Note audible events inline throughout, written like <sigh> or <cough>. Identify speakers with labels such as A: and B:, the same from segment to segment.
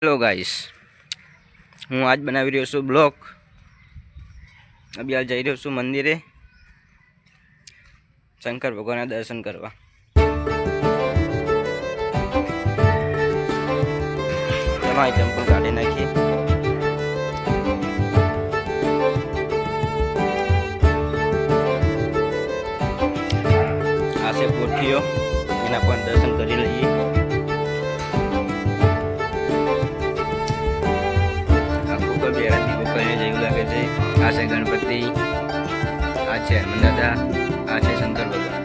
A: Hello guys હું આજ બનાવી રહ્યો છું બ્લોક. અભી જઈ રહ્યો છું મંદિરે. શંકર ભગવાનના દર્શન કરવા. તમારી ચંપલ કાઢી નાખી. આ છે એના પણ દર્શન કરી લઈએ. છે ગણપતિ. આ છે હનુમાન દાદા આ છે શંકર ભગવાન.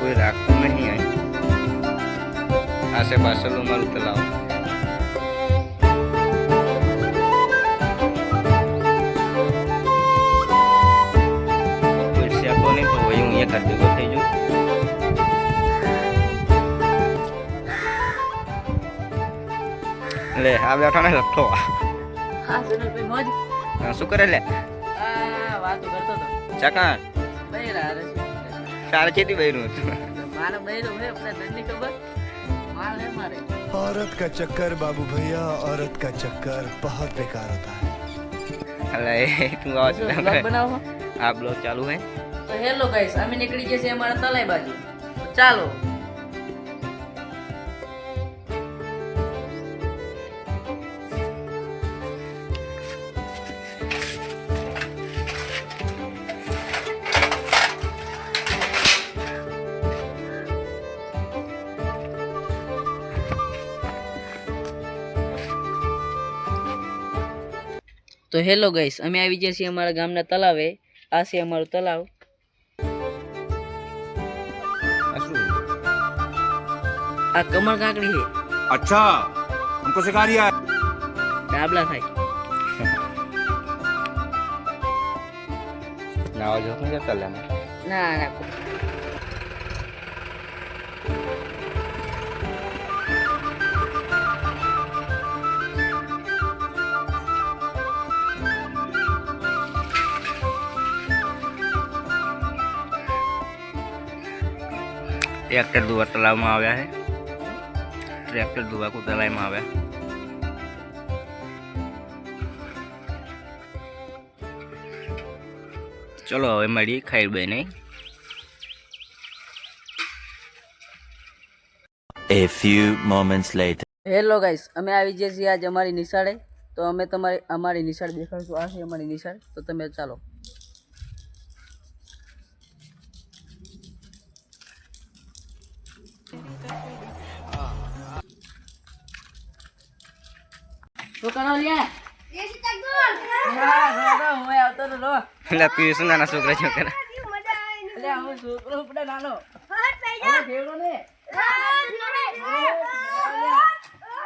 A: કોઈ રાખતું નહીં અહીં. આ મારું તલાવ લે આ બેઠો ને લખો
B: હા સુનિલભાઈ મોજ
A: આ શું કરે લે
B: આ વાતો કરતો હતો
A: ચકા
B: બૈરા અરે શું કરે?
A: તારે ચેતી બૈરું હતું
B: મારો બૈરો હે આપણે ધંધી ખબર માલ હે મારે
C: औरत का चक्कर बाबू भैया औरत का चक्कर बहुत बेकार होता है
A: અલે એ તું આવા
B: શું
A: છે
B: vlog બનાવો
A: આ બ્લોગ ચાલુ હે
B: તો હેલો ગાઈસ અમે નીકળી ગયા છીએ અમારા તલાઈ બાજુ તો ચાલો તો હેલો ગાઈસ અમે આવી ગયા છીએ અમારા ગામના તલાવે આ છે અમારું તલાવ
A: આ શું
B: આ કમળ કાકડી છે
D: अच्छा हमको सिखा रिया है
B: ડાબલા થાય
A: નાવા જોક નહીં જતા લે
B: ના ના
A: ટ્રેક્ટર ધોવા તલાવમાં આવ્યા છે ટ્રેક્ટર ધોવા કુ તલાવમાં આવ્યા ચલો હવે મળીએ ખાઈ બને
E: A few moments later.
B: Hello guys અમે આવી ગયા છીએ આજ અમારી નિશાળે. તો અમે તમારી અમારી નિશાળ દેખાડશું. આ છે અમારી નિશાળ. તો તમે ચાલો. છોકરાઓ લ્યા હા, રો, રો, હું આવતો તો રો.
A: એટલે પીશું નાના છોકરા છોકરા
B: અલ્યા, હું છોકરો ઉપડે નાનો હવે ભેગો ને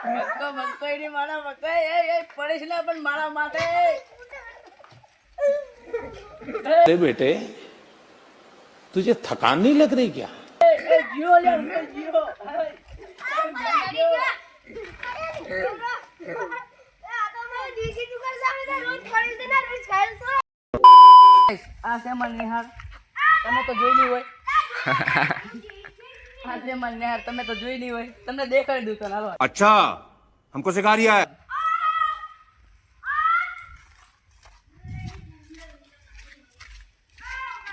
B: મક્કો મક્કો એની મારા મક્કો એ એ પડીશ ને પણ મારા માટે
F: अरे बेटे तुझे थकान नहीं लग रही क्या
B: એ એ જીઓ લે એ જીઓ આ છે માર નિહાર તમે તો જોઈ નહીં હોય <laughs> આ છે માર નિહાર તમે તો જોઈ નહીં હોય તમને દેખાડી દઉં ચાલ હાલો
D: अच्छा हमको सिखा रिया है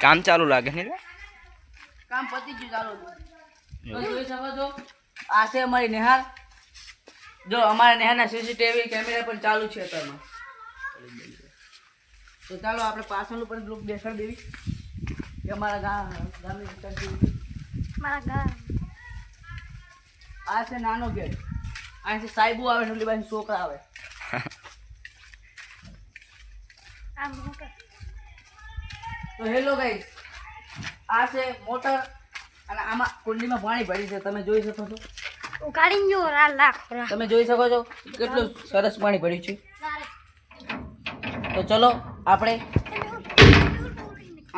A: કામ ચાલુ લાગે ને લે?
B: કામ પતી ગયું ચાલો તો જોઈ શકો છો આ છે અમારી નિહાર જો અમારા નિહારના સીસીટીવી કેમેરા પણ ચાલુ છે અત્યારમાં તો ચાલો આપણે પાછળનું પણ ગ્રુપ બેસાડી દેવી. કે અમારા ગામ ગામની વિસ્તાર મારા ગામ આ છે નાનો ગેટ. અહીંથી સાહેબુ આવે છે બાજુ છોકરા આવે. તો હેલો ગાઈસ આ છે મોટર અને આમાં કુંડીમાં પાણી ભરી છે. તમે જોઈ શકો છો.
G: ઉકાળીને જો
B: તમે જોઈ શકો છો કેટલું સરસ પાણી ભર્યું છે. તો ચલો આપણે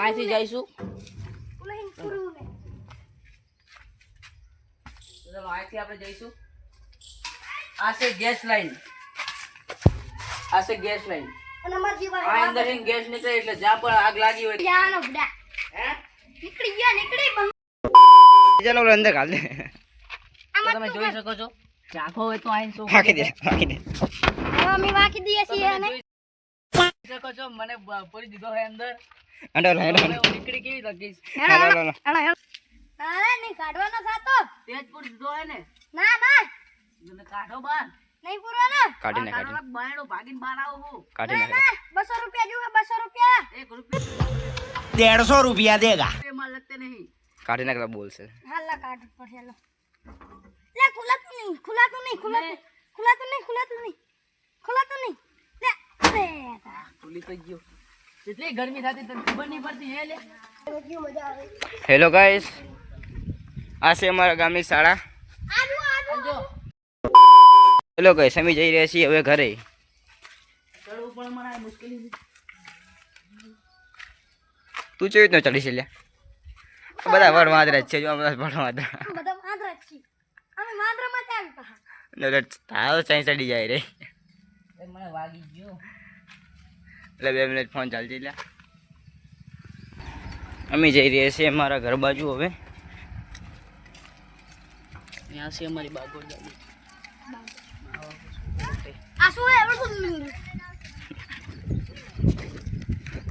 B: અહીંથી જઈશું. ચલો અહીંથી આપણે જઈશું. આ છે ગેસ લાઈન. આ છે ગેસ લાઈન.
G: અને અમાર જીવા
B: આ અંદર ગેસ નીકળે એટલે જ્યાં પણ આગ લાગી હોય
A: ચાલો અંદર દે
B: તમે જોઈ શકો છો. ચાખો હોય તો આઈને શું
A: દે દે.
G: વાંકી
B: જોઈ શકો છો. મને પૂરી દીધો હે અંદર. અંદર નીકળી કેવી
A: તકીશ
G: તારે નહીં કાઢવાનો સાતો
B: તેજ પૂરી દીધો હે ને.
G: ના ના.
B: મને કાઢો બાર.
G: નહીં પૂરવાનો?
A: કાઢી ના કાઢી.
B: બાયણો ભાગીને બહાર આવો
A: કાઢી
G: ના 200 રૂપિયા જો 200 રૂપિયા.
B: 1 રૂપિયા.
E: 150 રૂપિયા દેગા. એ
B: માલ લગતે નહીં.
A: કાઢી નાખલા બોલશે.
G: હાલા કાઢ પડશે લે. ખુલા તું નહીં ખુલા તું નહીં ખુલા તું ખુલા તું નહીં ખુલા તું નહીં
B: ખુલા તું નહીં. કેટલી ગરમી થતી તને ખબર નહીં પડતી હે લે
G: કેવું મજા આવે
A: હેલો ગાઈસ આ છે અમારા ગામની શાળા. હેલો ગાઈસ અમે જઈ રહ્યા છીએ હવે ઘરે.
B: ચડવું પણ મને મુશ્કેલી છે
A: તું કેવી રીતના ચડી છે લ્યા બધા વડ વાંદરા જ છે જો આ બધા વડ વાંદરા.
G: બધા વાંદરા અમે આવી
A: ચાઈ ચડી જાય રે.
B: મને વાગી ગયો.
A: એટલે બે મિનિટ ફોન ચાલતી લે અમે જઈ રહ્યા છીએ મારા ઘર બાજુ હવે.
B: ત્યાં છે અમારી બાગો જાલી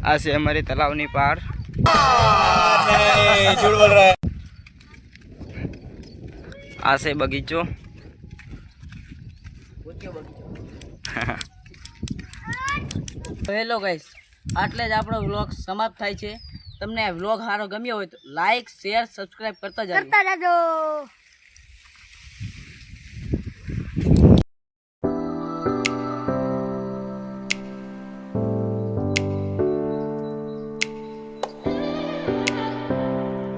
G: આ
A: છે અમારી તલાવની પાર. આ છે બગીચો. <laughs>
B: હેલો ગાઈસ આટલે જ આપણો વ્લોગ સમાપ્ત થાય છે. તમને વ્લોગ સારો ગમ્યો હોય તો લાઈક શેર સબસ્ક્રાઈબ
G: કરતા જાજો.